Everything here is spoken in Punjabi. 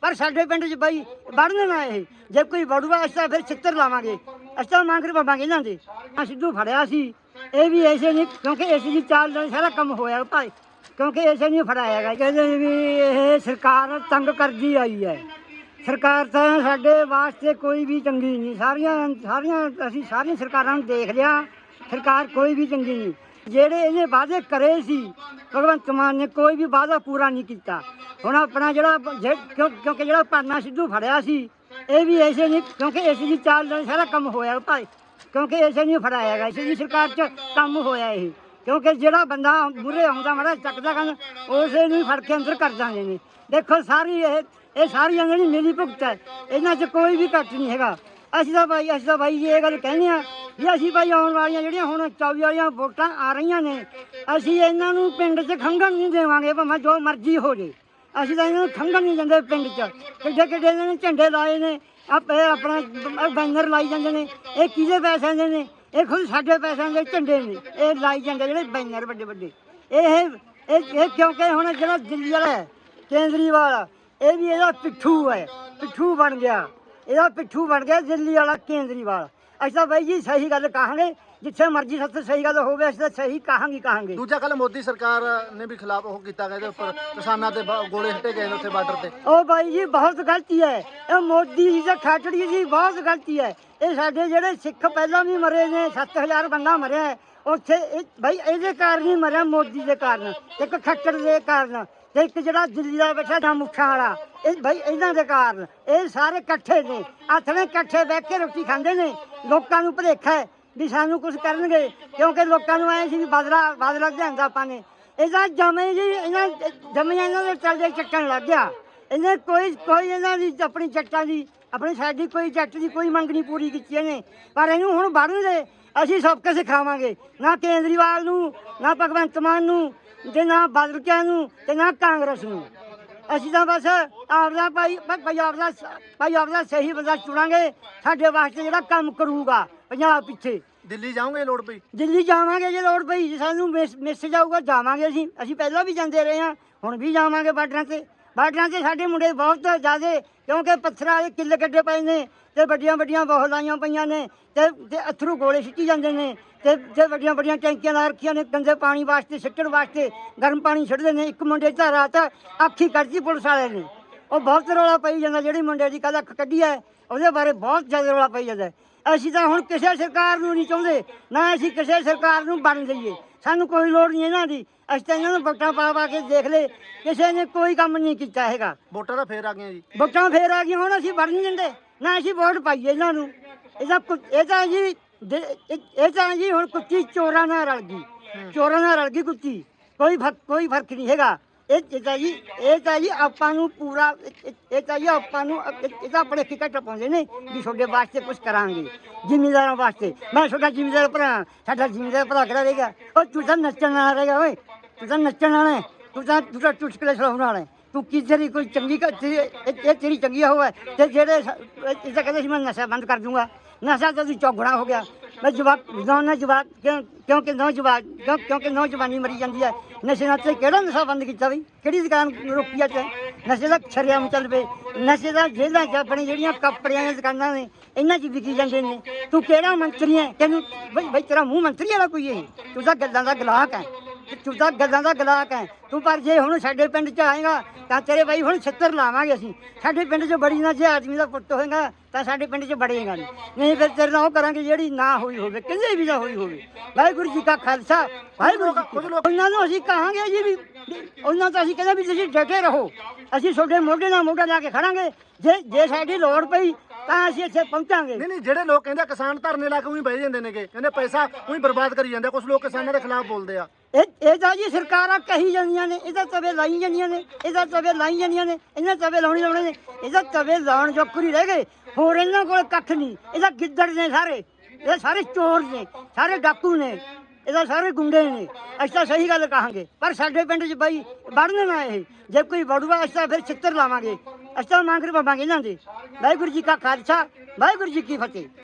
ਪਰ ਸਾਡੇ ਪਿੰਡ 'ਚ ਬਾਈ ਵੜਨ ਨਾ ਇਹ। ਜੇ ਕੋਈ ਵੜੂਗਾ, ਅਸੀਂ ਤਾਂ ਫਿਰ ਛਿੱਤਰ ਲਾਵਾਂਗੇ। ਅਸੀਂ ਤਾਂ ਮੰਗ ਰਹੇ ਬਾਬਾਂਗੇ ਇਹਨਾਂ ਦੇ। ਆ ਸਿੱਧੂ ਫੜਿਆ ਸੀ। ਇਹ ਵੀ ਐਸੇ ਨਹੀਂ, ਕਿਉਂਕਿ ਇਸ ਦੀ ਚਾਲ ਨਾਲ ਸਾਰਾ ਕੰਮ ਹੋਇਆ ਭਾਈ। ਕਿਉਂਕਿ ਐਸੇ ਨਹੀਂ ਫੜਾਇਆ ਹੈਗਾ ਕਹਿੰਦੇ ਵੀ ਇਹ ਸਰਕਾਰ ਤੰਗ ਕਰਦੀ ਆਈ ਹੈ। ਸਰਕਾਰ ਤਾਂ ਸਾਡੇ ਵਾਸਤੇ ਕੋਈ ਵੀ ਚੰਗੀ ਨਹੀਂ। ਸਾਰੀਆਂ ਸਾਰੀਆਂ, ਅਸੀਂ ਸਾਰੀਆਂ ਸਰਕਾਰਾਂ ਨੂੰ ਦੇਖ ਲਿਆ। ਸਰਕਾਰ ਕੋਈ ਵੀ ਚੰਗੀ ਨਹੀਂ। ਜਿਹੜੇ ਇਹਨੇ ਵਾਅਦੇ ਕਰੇ ਸੀ, ਭਗਵੰਤ ਮਾਨ ਨੇ ਕੋਈ ਵੀ ਵਾਅਦਾ ਪੂਰਾ ਨਹੀਂ ਕੀਤਾ। ਹੁਣ ਆਪਣਾ ਜਿਹੜਾ ਜੇ- ਕਿਉਂ- ਕਿਉਂਕਿ ਜਿਹੜਾ ਪਾਨਾ ਸਿੱਧੂ ਫੜਿਆ ਸੀ, ਇਹ ਵੀ ਐਸੇ ਨਹੀਂ, ਕਿਉਂਕਿ ਇਸ ਦੀ ਚਾਲ ਨਾਲ ਸਾਰਾ ਕੰਮ ਹੋਇਆ ਭਾਈ। ਕਿਉਂਕਿ ਇਸੇ ਨਹੀਂ ਫੜਾਇਆ ਹੈਗਾ ਇਸੇ ਦੀ ਸਰਕਾਰ 'ਚ ਕੰਮ ਹੋਇਆ ਇਹ। ਕਿਉਂਕਿ ਜਿਹੜਾ ਬੰਦਾ ਬੁਰੇ ਆਉਂਦਾ ਮਾੜਾ ਚੱਕਦਾ ਕੰਨ ਉਸੇ ਨੂੰ ਹੀ ਫੜ ਕੇ ਅੰਦਰ ਕਰ ਜਾਂਦੇ ਨੇ। ਦੇਖੋ ਸਾਰੀ ਇਹ ਇਹ ਸਾਰੀਆਂ ਜਿਹੜੀ ਮਿਲੀ ਭੁਗਤ ਹੈ ਇਹਨਾਂ 'ਚ ਕੋਈ ਵੀ ਘੱਟ ਨਹੀਂ ਹੈਗਾ। ਅਸੀਂ ਤਾਂ ਭਾਈ, ਅਸੀਂ ਤਾਂ ਭਾਈ ਜੀ ਇਹ ਗੱਲ ਕਹਿੰਦੇ ਆ ਵੀ ਅਸੀਂ ਭਾਈ ਆਉਣ ਵਾਲੀਆਂ ਜਿਹੜੀਆਂ ਹੁਣ 24 ਵਾਲੀਆਂ ਵੋਟਾਂ ਆ ਰਹੀਆਂ ਨੇ, ਅਸੀਂ ਇਹਨਾਂ ਨੂੰ ਪਿੰਡ 'ਚ ਖੰਘਣ ਨਹੀਂ ਦੇਵਾਂਗੇ, ਭਾਵੇਂ ਜੋ ਮਰਜ਼ੀ ਹੋ ਜੇ। ਅਸੀਂ ਤਾਂ ਇਹਨਾਂ ਨੂੰ ਖੰਘਣ ਨਹੀਂ ਦਿੰਦੇ ਪਿੰਡ 'ਚ। ਕਿੱਡੇ ਕਿੱਡੇ ਇਹਨਾਂ ਨੇ ਝੰਡੇ ਲਾਏ ਨੇ, ਆਪੇ ਆਪਣਾ ਬੈਨਰ ਲਾਈ ਜਾਂਦੇ ਨੇ, ਇਹ ਕਿਹਦੇ ਪੈਸਿਆਂ ਦੇ ਨੇ? ਇਹ ਖੁਦ ਸਾਡੇ ਪੈਸਿਆਂ ਦੇ ਝੰਡੇ ਨੇ, ਇਹ ਲਾਈ ਜਾਂਦੇ ਜਿਹੜੇ ਬੈਨਰ ਵੱਡੇ ਵੱਡੇ। ਇਹ ਇਹ ਕਿਉਂਕਿ ਹੁਣ ਜਿਹੜਾ ਦਿੱਲੀ ਵਾਲਾ ਹੈ ਕੇਂਦਰੀਵਾਲ ਇਹ ਵੀ ਇਹਦਾ ਪਿੱਠੂ ਹੈ, ਪਿੱਠੂ ਬਣ ਗਿਆ। ਇਹਦਾ ਪਿੱਠੂ ਬਣ ਗਿਆ ਦਿੱਲੀ ਵਾਲਾ ਕੇਂਦਰੀਵਾਲ ਅਸੀਂ ਤਾਂ ਬਾਈ ਜੀ ਸਹੀ ਗੱਲ ਕਹਾਂਗੇ ਜਿੱਥੇ ਮਰਜ਼ੀ ਸੱਤ ਸਹੀ ਗੱਲ ਹੋਵੇ ਅਸੀਂ ਤਾਂ ਸਹੀ ਕਹਾਂਗੇ ਕਹਾਂਗੇ। ਦੂਜਾ ਕੱਲ ਮੋਦੀ ਸਰਕਾਰ ਨੇ ਵੀ ਖਿਲਾਫ ਉਹ ਕੀਤਾ ਗਿਆ ਇਹਦੇ ਉੱਪਰ ਕਿਸਾਨਾਂ ਤੇ ਬ- ਗੋਲੇ ਸਿੱਟੇ ਗਏ ਨੇ ਉੱਥੇ ਬਾਰਡਰ ਤੇ। ਉਹ ਬਾਈ ਜੀ ਬਹੁਤ ਗਲਤੀ ਹੈ। ਇਹ ਮੋਦੀ ਜੀ ਦਾ ਖਾਟੜੀ ਜੀ ਬਹੁਤ ਗਲਤੀ ਹੈ। ਇਹ ਸਾਡੇ ਜਿਹੜੇ ਸਿੱਖ ਪਹਿਲਾਂ ਵੀ ਮਰੇ ਨੇ 7000 ਬੰਦਾ ਮਰਿਆ ਹੈ। ਉੱਥੇ ਇਹ ਬਾਈ ਇਹਦੇ ਕਾਰਨ ਹੀ ਮਰਿਆ ਮੋਦੀ ਦੇ ਕਾਰਨ। ਇੱਕ ਖੱਟੜ ਦੇ ਕਾਰਨ ਤੇ ਇੱਕ ਜਿਹੜਾ ਦਿੱਲੀ ਦਾ ਬੈਠਾ ਨਾ ਮੁੱਖਾਂ ਵਾਲਾ ਇਹ ਬਾਈ ਇਹਨਾਂ ਦੇ ਕਾਰਨ। ਇਹ ਸਾਰੇ ਇਕੱਠੇ ਨੇ ਆਥਣੇ ਇਕੱਠੇ ਬੈਠ ਕੇ ਰੋਟੀ ਖਾਂਦੇ ਨੇ। ਲੋਕਾਂ ਨੂੰ ਭਲੇਖਾ ਹੈ ਵੀ ਸਾਨੂੰ ਕੁਝ ਕਰਨਗੇ, ਕਿਉਂਕਿ ਲੋਕਾਂ ਨੂੰ ਐ ਸੀ ਵੀ ਬਦਲਾ ਬਦਲਾ ਲਿਆਂਦਾ ਆਪਾਂ ਨੇ। ਇਹਦਾ ਜਮੇ ਜੀ, ਇਹਨਾਂ ਜਮੀਆਂ ਇਹਨਾਂ ਦੇ ਚੱਲਦੇ ਚੱਕਣ ਲੱਗ ਗਿਆ। ਇਹਨੇ ਕੋਈ ਕੋਈ ਇਹਨਾਂ ਦੀ ਆਪਣੀ ਜੱਟਾਂ ਦੀ, ਆਪਣੀ ਸਾਡੀ ਕੋਈ ਜੱਟ ਦੀ ਕੋਈ ਮੰਗ ਨਹੀਂ ਪੂਰੀ ਕੀਤੀ ਇਹਨੇ। ਪਰ ਇਹਨੂੰ ਹੁਣ ਵੜਨ ਦੇ ਅਸੀਂ ਸਭ ਕੁਝ ਸਿਖਾਵਾਂਗੇ। ਨਾ ਕੇਂਦਰੀਵਾਲ ਨੂੰ, ਨਾ ਭਗਵੰਤ ਮਾਨ ਨੂੰ, ਤੇ ਨਾ ਬਾਦਲਕਿਆਂ ਨੂੰ, ਤੇ ਨਾ ਕਾਂਗਰਸ ਨੂੰ। ਅਸੀਂ ਤਾਂ ਬਸ ਆਪਦਾ ਭਾਈ ਪੰਜਾਬ ਦਾ ਭਾਈ ਆਪਦਾ ਸਹੀ ਬੰਦਾ ਚੁਣਾਂਗੇ। ਸਾਡੇ ਵਾਸਤੇ ਜਿਹੜਾ ਕੰਮ ਕਰੂਗਾ ਪੰਜਾਬ ਪਿੱਛੇ। ਦਿੱਲੀ ਜਾਓਗੇ ਲੋੜ ਪਈ? ਦਿੱਲੀ ਜਾਵਾਂਗੇ ਜੇ ਲੋੜ ਪਈ ਸਾਨੂੰ ਮੈਸੇਜ ਆਊਗਾ ਜਾਵਾਂਗੇ ਅਸੀਂ। ਅਸੀਂ ਪਹਿਲਾਂ ਵੀ ਜਾਂਦੇ ਰਹੇ ਹਾਂ ਹੁਣ ਵੀ ਜਾਵਾਂਗੇ ਬਾਰਡਰਾਂ ਤੇ। ਬਾਰਡਰਾਂ ਤੇ ਸਾਡੇ ਮੁੰਡੇ ਬਹੁਤ ਜ਼ਿਆਦੇ, ਕਿਉਂਕਿ ਪੱਥਰਾਂ ਵਾਲੇ ਕਿੱਲੇ ਕੱਢੇ ਪਏ ਨੇ ਤੇ ਵੱਡੀਆਂ ਵੱਡੀਆਂ ਬਹੁਤ ਲਾਈਆਂ ਪਈਆਂ ਨੇ ਤੇ ਤੇ ਅਥਰੂ ਗੋਲੇ ਸਿੱਟੀ ਜਾਂਦੇ ਨੇ ਤੇ ਤੇ ਵੱਡੀਆਂ ਵੱਡੀਆਂ ਟੈਂਕੀਆਂ ਲਾ ਰੱਖੀਆਂ ਨੇ ਗੰਦੇ ਪਾਣੀ ਵਾਸਤੇ, ਸਿੱਟਣ ਵਾਸਤੇ, ਗਰਮ ਪਾਣੀ ਛੱਡਦੇ ਨੇ। ਇੱਕ ਮੁੰਡੇ ਤਾਂ ਰਾਤ ਅੱਖੀ ਕੱਢੀ ਪੁਲਿਸ ਵਾਲੇ ਨੇ। ਉਹ ਬਹੁਤ ਰੌਲਾ ਪਈ ਜਾਂਦਾ, ਜਿਹੜੀ ਮੁੰਡੇ ਦੀ ਕੱਲ ਅੱਖ ਕੱਢੀ ਹੈ, ਉਹਦੇ ਬਾਰੇ ਬਹੁਤ ਜ਼ਿਆਦਾ ਰੌਲਾ ਪਈ ਜਾਂਦਾ। ਅਸੀਂ ਤਾਂ ਹੁਣ ਕਿਸੇ ਸਰਕਾਰ ਨੂੰ ਨਹੀਂ ਚਾਹੁੰਦੇ, ਨਾ ਅਸੀਂ ਕਿਸੇ ਸਰਕਾਰ ਨੂੰ ਬਣ ਜਾਈਏ ਸਾਨੂੰ ਕੋਈ ਲੋੜ ਨਹੀਂ ਇਹਨਾਂ ਦੀ। ਅਸੀਂ ਤਾਂ ਇਹਨਾਂ ਨੂੰ ਵੋਟਾਂ ਪਾ ਪਾ ਕੇ ਦੇਖ ਲਏ। ਕਿਸੇ ਨੇ ਕੋਈ ਕੰਮ ਨਹੀਂ ਕੀਤਾ ਹੈਗਾ। ਵੋਟਾਂ ਤਾਂ ਫੇਰ ਆ ਗਈਆਂ ਜੀ। ਵੋਟਾਂ ਫੇਰ ਆ ਗਈਆਂ ਹੁਣ ਅਸੀਂ ਵੜ ਨਹੀਂ ਦਿੰਦੇ। ਨਾ ਅਸੀਂ ਵੋਟ ਪਾਈਏ ਇਹਨਾਂ ਨੂੰ। ਇਹਦਾ ਕੁ- ਇਹ ਤਾਂ ਜੀ ਦੇ- ਇਹ ਇਹ ਤਾਂ ਜੀ ਹੁਣ ਕੁੱਤੀ ਚੋਰਾਂ ਨਾਲ ਰਲ ਗਈ। ਚੋਰਾਂ ਨਾਲ ਰਲ ਗਈ ਕੁੱਤੀ। ਕੋਈ ਫ਼ਰਕ ਕੋਈ ਫ਼ਰਕ ਨਹੀਂ ਹੈਗਾ। ਇਹ ਇਹ ਜੀ, ਇਹ ਤਾਂ ਜੀ ਆਪਾਂ ਨੂੰ ਪੂਰਾ, ਇਹ- ਤਾਂ ਜੀ ਆਪਾਂ ਨੂੰ, ਇਹ ਤਾਂ ਆਪਣੇ ਕੀ ਘੱਟ ਪਾਉਂਦੇ ਨੇ ਵੀ ਤੁਹਾਡੇ ਵਾਸਤੇ ਕੁਝ ਕਰਾਂਗੇ, ਜ਼ਿਮੀਂਦਾਰਾਂ ਵਾਸਤੇ। ਮੈਂ ਤੁਹਾਡਾ ਜ਼ਿਮੀਂਦਾਰ ਭਰਾ, ਸਾਡਾ ਜ਼ਿਮੀਂਦਾਰ ਭਰਾ ਕਿਹੜਾ ਰਹੇਗਾ? ਉਹ ਤੂੰ ਤਾਂ ਨੱਚਣ ਵਾਲਾ ਰਹੇਗਾ ਓਏ। ਤੂੰ ਤਾਂ ਨੱਚਣ ਵਾਲਾ ਹੈ। ਤੂੰ ਤਾਂ ਤੂੰ ਤਾਂ ਚੁਟਕਲੇ ਸੁਣਾਉਣ ਵਾਲਾ ਹੈ। ਤੂੰ ਕੀ ਕੋਈ ਚੰਗੀ ਇਹ ਤੇਰੀ ਚੰਗੀ ਹੋਵੇ ਤੇ ਜਿਹੜੇ ਇਹ ਇਹ ਤਾਂ ਕਹਿੰਦੇ ਸੀ ਮੈਂ ਨਸ਼ਾ ਬੰਦ ਕਰ ਦੂੰਗਾ। ਨਸ਼ਾ ਤਾਂ ਤੂੰ ਚੌਗਣਾ ਹੋ ਗਿਆ। ਮੈਂ ਜਵਾਕ ਨੌ ਜਵਾਕ, ਕਿਉਂ, ਕਿਉਂਕਿ ਨੌ ਜਵਾਕ ਕਿਉਂ, ਕਿਉਂਕਿ ਨੌਜਵਾਨੀ ਮਰੀ ਜਾਂਦੀ ਹੈ। ਨਸ਼ੇ ਨਾਲ ਤੇ ਕਿਹੜਾ ਨਸ਼ਾ ਬੰਦ ਕੀਤਾ ਬਈ? ਕਿਹੜੀ ਦੁਕਾਨ ਰੋਕੀ ਆ ਤੇ ਨਸ਼ੇ ਦਾ ਛਰਿਆਮ ਚੱਲ ਪਏ ਨਸ਼ੇ ਦਾ ਜੇਲ੍ਹਾਂ 'ਚ ਆਪਣੇ ਜਿਹੜੀਆਂ ਕੱਪੜਿਆਂ ਦੀਆਂ ਦੁਕਾਨਾਂ ਨੇ, ਇਹਨਾਂ 'ਚ ਵਿਕੀ ਜਾਂਦੇ ਨੇ। ਤੂੰ ਕਿਹੜਾ ਮੰਤਰੀ ਹੈ? ਤੈਨੂੰ, ਬਈ ਬਈ ਤੇਰਾ ਮੂੰਹ ਮੰਤਰੀ ਵਾਲਾ ਕੋਈ ਹੈ ਤੂੰ ਤਾਂ ਗੱਲਾਂ ਦਾ ਗਲਾਕ ਹੈ। ਤੇ ਤੂੰ ਗੱਲਾਂ ਦਾ ਗਲਾਕ ਹੈ। ਤੂੰ ਪਰ ਜੇ ਹੁਣ ਸਾਡੇ ਪਿੰਡ 'ਚ ਆਏਗਾ ਤਾਂ ਤੇਰੇ ਬਾਈ ਹੁਣ ਛੱਤਰ ਲਾਵਾਂਗੇ ਅਸੀਂ। ਸਾਡੇ ਪਿੰਡ 'ਚ ਬੜੀ ਨਾ ਜੇ ਆਦਮੀ ਦਾ ਪੁੱਤ ਹੋਏਗਾ ਤਾਂ ਸਾਡੇ ਪਿੰਡ 'ਚ ਬੜੇਗਾ ਨਹੀਂ ਨਹੀਂ ਫਿਰ ਤੇਰੇ ਨਾਲ ਉਹ ਕਰਾਂਗੇ ਜਿਹੜੀ ਨਾ ਹੋਈ ਹੋਵੇ ਕਿਸੇ ਵੀ ਨਾ ਹੋਈ ਹੋਵੇ। ਵਾਹਿਗੁਰੂ ਜੀ ਕਾ ਖਾਲਸਾ ਵਾਹਿਗੁਰੂ ਜੀ। ਉਹਨਾਂ ਨੂੰ ਅਸੀਂ ਕਹਾਂਗੇ ਜੀ ਵੀ ਉਹਨਾਂ ਤੋਂ ਅਸੀਂ ਕਹਿੰਦੇ ਵੀ ਤੁਸੀਂ ਡਟੇ ਰਹੋ। ਅਸੀਂ ਤੁਹਾਡੇ ਮੋਢੇ ਨਾਲ ਮੋਢਾ ਲਾ ਕੇ ਖੜਾਂਗੇ। ਜੇ ਜੇ ਸਾਡੀ ਲੋੜ ਪਈ ਤਾਂ ਅਸੀਂ ਇੱਥੇ ਪਹੁੰਚਾਂਗੇ। ਨਹੀਂ ਨਹੀਂ ਜਿਹੜੇ ਲੋਕ ਕਹਿੰਦੇ ਆ ਕਿਸਾਨ ਧਰਨੇ ਲਾ ਕੇ ਉਹੀ ਬਹਿ ਜਾਂਦੇ ਨੇਗੇ। ਕਹਿੰਦੇ ਪੈਸਾ ਉਹੀ ਬਰਬਾਦ ਕਰੀ ਜਾਂਦੇ ਕੁਝ ਲੋਕ ਕਿਸਾਨਾਂ ਦੇ ਖਿਲਾਫ ਬੋਲਦੇ ਆ। ਇਹ ਇਹ ਤਾਂ ਜੀ ਸਰਕਾਰਾਂ ਕਹੀ ਜਾਂਦੀਆਂ ਨੇ ਇਹਦਾ ਤਵੇ ਲਾਈ ਜਾਂਦੀਆਂ ਨੇ ਇਹਦਾ ਤਵੇ ਲਾਈ ਜਾਂਦੀਆਂ ਨੇ ਇਹਨਾਂ ਤਵੇ ਲਾਉਣੀ ਲਾਉਣੇ ਨੇ ਇਹਦਾ ਤਵੇ ਲਾਉਣ ਜੋਕਰੀ ਰਹਿ ਗਏ ਹੋਰ ਇਹਨਾਂ ਕੋਲ ਕੱਖ ਨਹੀਂ। ਇਹਦਾ ਗਿੱਦੜ ਨੇ ਸਾਰੇ ਇਹ ਸਾਰੇ ਚੋਰ ਨੇ ਸਾਰੇ ਡਾਕੂ ਨੇ ਇਹਦਾ ਸਾਰੇ ਗੁੰਡੇ ਨੇ। ਅਸੀਂ ਤਾਂ ਸਹੀ ਗੱਲ ਕਹਾਂਗੇ ਪਰ ਸਾਡੇ ਪਿੰਡ 'ਚ ਬਾਈ ਵੜਨ ਨਾ ਇਹ ਜੇ ਕੋਈ ਵੜੂਗਾ ਅਸੀਂ ਤਾਂ ਫਿਰ ਛਿੱਤਰ ਲਾਵਾਂਗੇ। ਅਸੀਂ ਤਾਂ ਮੰਗ ਰਹੇ ਬਾਬਾਂਗੇ ਇਹਨਾਂ ਦੇ। ਵਾਹਿਗੁਰੂ ਜੀ ਕਾ ਖਾਲਸਾ, ਵਾਹਿਗੁਰੂ ਜੀ ਕੀ ਫਤਿਹ।